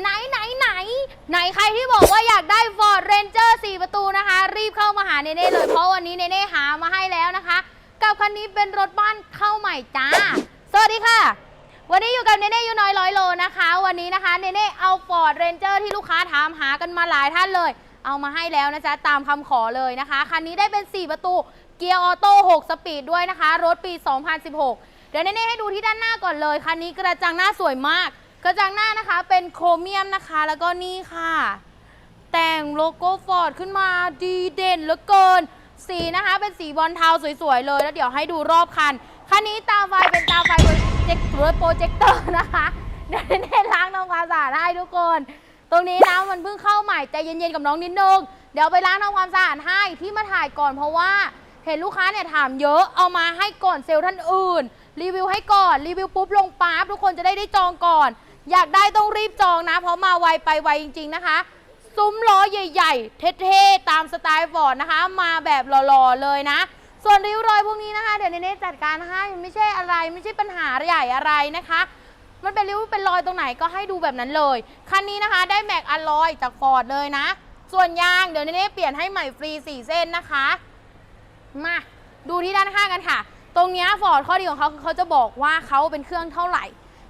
ไหนไหนไหน ไหนใครที่บอกว่าอยากได้ Ford Ranger 4 ประตูนะคะ รีบเข้ามาหาเนเน่เลย เพราะวันนี้เนเน่หามาให้แล้วนะคะ กับคันนี้เป็นรถบ้านเข้าใหม่จ้า สวัสดีค่ะ วันนี้อยู่กับเนเน่ยูน้อยร้อยโลนะคะ วันนี้นะคะเนเน่เอา Ford Ranger ที่ลูกค้าถามหากันมาหลายท่านเลย เอามาให้แล้วนะจ๊ะตามคำขอเลยนะคะคันนี้ได้เป็น 4 ประตูเกียร์ออโต้ 6 สปีดด้วยนะคะ รถปี 2016 เดี๋ยวเนเน่ให้ดูที่ด้านหน้าก่อนเลยคันนี้กระจังหน้าสวยมาก กระจังหน้านะคะเป็นโครเมียมนะคะ แล้วก็นี่ค่ะ แต่งโลโก้ฟอร์ดขึ้นมาดีเด่นเหลือเกิน สีนะคะเป็นสีบอลเทาสวยๆเลย แล้วเดี๋ยวให้ดูรอบคัน คันนี้ตาไฟเป็นตาไฟโปรเจคหรือโปรเจคเตอร์นะคะเดี๋ยวเน้ล้างทำความสะอาดให้ทุกคน ตรงนี้นะมันเพิ่งเข้าใหม่ใจเย็นๆกับน้องนิดนึงเดี๋ยวไปล้างทำความสะอาดให้ที่มาถ่ายก่อนเพราะว่าเห็นลูกค้าเนี่ยถามเยอะเอามาให้ก่อนเซลล์ท่านอื่น รีวิวให้ก่อน รีวิวปุ๊บลงปั๊บทุกคนจะได้ได้จองก่อน อยากได้ต้องรีบจองนะ เพราะมาไวไปไวจริง ๆนะคะ ซุ้มล้อใหญ่ๆ เท่ๆ ตามสไตล์ฟอร์ดนะคะ มาแบบหล่อๆเลยนะ ส่วนริ้วรอยพวกนี้นะคะ เดี๋ยวเนเน่จัดการให้ไม่ใช่อะไรไม่ใช่ปัญหาใหญ่อะไรนะคะมันเป็นริ้วเป็นรอยตรงไหนก็ให้ดูแบบนั้นเลย คันนี้นะคะได้แม็กอลลอยจากฟอร์ดเลยนะ ส่วนยางเดี๋ยวเนเน่เปลี่ยนให้ใหม่ฟรี 4 เส้นนะคะ มาดูที่ด้านข้างกันค่ะ ตรงนี้ฟอร์ดข้อดีของเขาคือเขาจะบอกว่าเขาเป็นเครื่องเท่าไหร่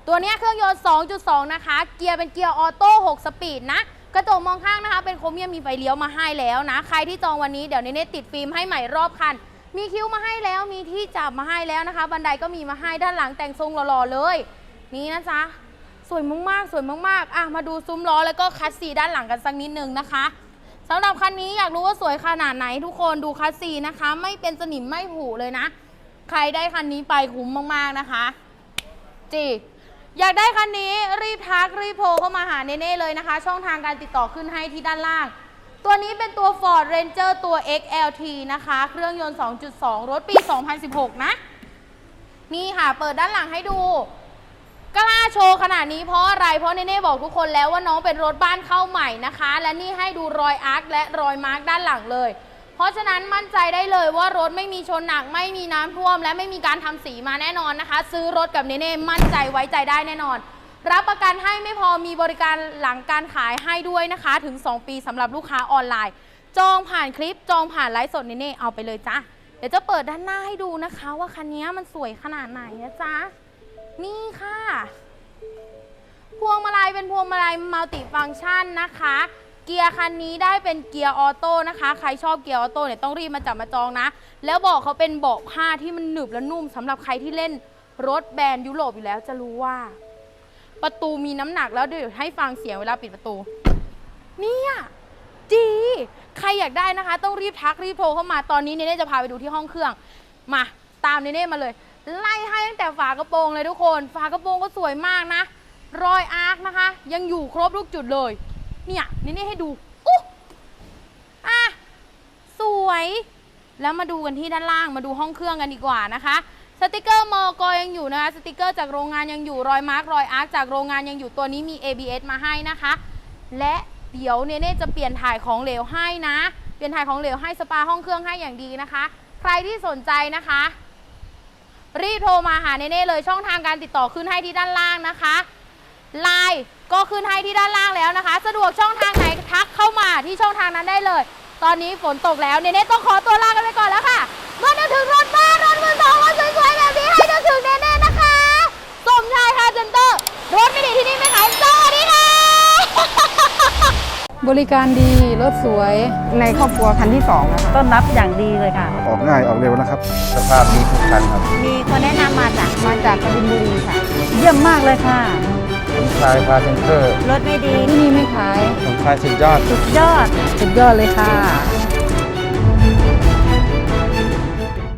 ตัวนี้เครื่องยนต์ 2.2 นะคะ เกียร์เป็นเกียร์ออโต้ 6 สปีดนะกระจกมองข้างนะคะ เป็นโครเมียมมีไฟเลี้ยวมาให้แล้วนะ ใครที่จองวันนี้เดี๋ยวเนเน่ติดฟิล์มให้ใหม่รอบคัน มีคิ้วมาให้แล้วมีที่จับมาให้แล้วนะคะ บันไดก็มีมาให้ด้านหลังแต่งทรงหล่อๆเลย นี่นะจ๊ะสวยมากๆสวยมากๆอะมาดูซุ้มล้อแล้วก็คัสซีด้านหลังกันสักนิดนึงนะคะสำหรับคันนี้อยากรู้ว่าสวยขนาดไหนทุกคนดูคัสซีนะคะ ไม่เป็นสนิมไม่ผุเลยนะ ใครได้คันนี้ไปคุ้มมากๆนะคะจีอยากได้คันนี้รีบทักรีบโทรเข้ามาหาเน่เลยนะคะ ช่องทางการติดต่อขึ้นให้ที่ด้านล่าง ตัวนี้เป็นตัว Ford Ranger ตัว XLT นะคะ เครื่องยนต์ 2.2 รถปี 2016 นะ นี่ค่ะ เปิดด้านหลังให้ดูกล้าโชว์ขนาดนี้เพราะอะไรเพราะเนเน่บอกทุกคนแล้วว่าน้องเป็นรถบ้านเข้าใหม่นะคะ และนี่ให้ดูรอยอาร์คและรอยมาร์กด้านหลังเลย เพราะฉะนั้นมั่นใจได้เลยว่ารถไม่มีชนหนักไม่มีน้ำท่วม และไม่มีการทำสีมาแน่นอนนะคะ ซื้อรถกับเนเน่มั่นใจไว้ใจได้แน่นอน รับประกันให้ไม่พอมีบริการหลังการขายให้ด้วยนะคะ ถึง 2 ปีสำหรับลูกค้าออนไลน์ จองผ่านคลิปจองผ่านไลฟ์สดเนเน่เอาไปเลยจ้ะเดี๋ยวจะเปิดด้านหน้าให้ดูนะคะ ว่าคันนี้มันสวยขนาดไหนนะจ๊ะนี่ค่ะ พวงมาลัยเป็นพวงมาลัยมัลติฟังก์ชันนะคะ เกียร์คันนี้ได้เป็นเกียร์ออโต้นะคะ ใครชอบเกียร์ออโต้เนี่ยต้องรีบมาจับมาจองนะ แล้วเบอกเขาเป็นเบาะผ้าที่มันหนึบและนุ่มสำหรับใครที่เล่นรถแบรนด์ยุโรปอยู่แล้วจะรู้ว่า ประตูมีน้ำหนักแล้วเดี๋ยวให้ฟังเสียงเวลาปิดประตู เนี่ยจีใครอยากได้นะคะ ต้องรีบทักรีบโทรเข้ามาตอนนี้เนเน่จะพาไปดูที่ห้องเครื่อง มาตามเนเน่มาเลย ไล่ให้ตั้งแต่ฝากระโปรงเลยทุกคน ฝากระโปรงก็สวยมากนะ รอยอาร์คนะคะ ยังอยู่ครบทุกจุดเลย เนี่ยเนเน่ให้ดูอุ๊อะสวย แล้วมาดูกันที่ด้านล่างมาดูห้องเครื่องกันดีกว่านะคะ สติกเกอร์มอกยังอยู่นะคะสติกเกอร์จากโรงงานยังอยู่รอยมาร์กรอยอาร์คจากโรงงานยังอยู่ตัวนี้มี ABS มาให้นะคะ และเดี๋ยวเนเน่จะเปลี่ยนถ่ายของเหลวให้นะ เปลี่ยนถ่ายของเหลวให้สปาห้องเครื่องให้อย่างดีนะคะ ใครที่สนใจนะคะรีบโทรมาหาเนเน่เลยช่องทางการติดต่อขึ้นให้ที่ด้านล่างนะคะ ไลน์ก็ขึ้นให้ที่ด้านล่างแล้วนะคะ สะดวกช่องทางไหนทักเข้ามาที่ช่องทางนั้นได้เลย ตอนนี้ฝนตกแล้วเนเน่ต้องขอตัวลากันไปก่อนแล้วค่ะ เมื่อนึกถึงรถบ้านรถมือสองรถสวยๆแบบนี้ให้นึกถึงเนเน่นะคะสมชายคาร์เซ็นเตอร์รถไม่ดีที่นี่ไม่ขายสวัสดีค่ะ บริการดี รถสวย ในครอบครัวคันที่สองนะคะต้อนรับอย่างดีเลยค่ะ ออกง่ายออกเร็วนะครับ สภาพดีทุกคันครับ มีคนแนะนำมาจากมาจากกบินบุรีค่ะ เยี่ยมมากเลยค่ะ สมชายพาเซนเตอร์ รถไม่ดีที่นี่ไม่ขาย สมชายสุดยอด สุดยอด สุดยอดเลยค่ะ